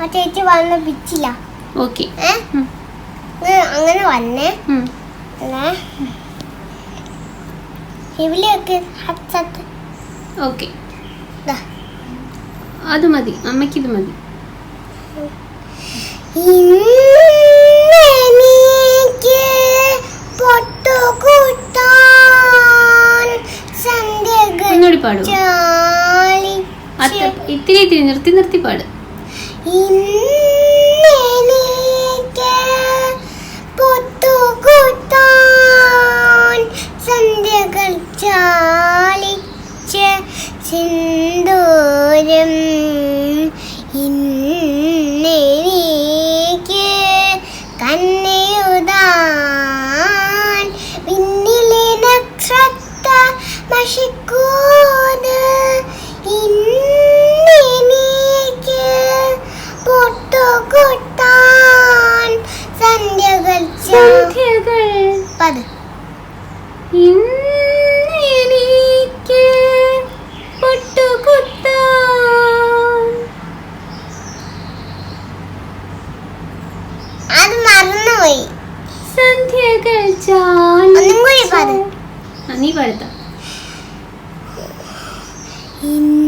ആ ചേച്ചി വന്ന് പിച്ചില്ല ഓക്കെ. അങ്ങനെ വന്നേ. ഇവിടെയൊക്കെ ഓക്കെ. അത് മതി. അമ്മയ്ക്ക് ഇത് മതി. ഒന്നുകൂടി അത്ര ഇത്തിരി ഇത്തിരി നിർത്തി നിർത്തി പാട്. ഇന്നെനിക്ക് പത് ഇന്നെനിക്ക് പൊട്ടുകുത്താൻ അത് മറന്നുപോയി. സന്ധ്യകൾ ഒന്നും കൂടി പാട്. ചാലിച്ച് ആ, നീ പാടുത്ത. ഇന്ന്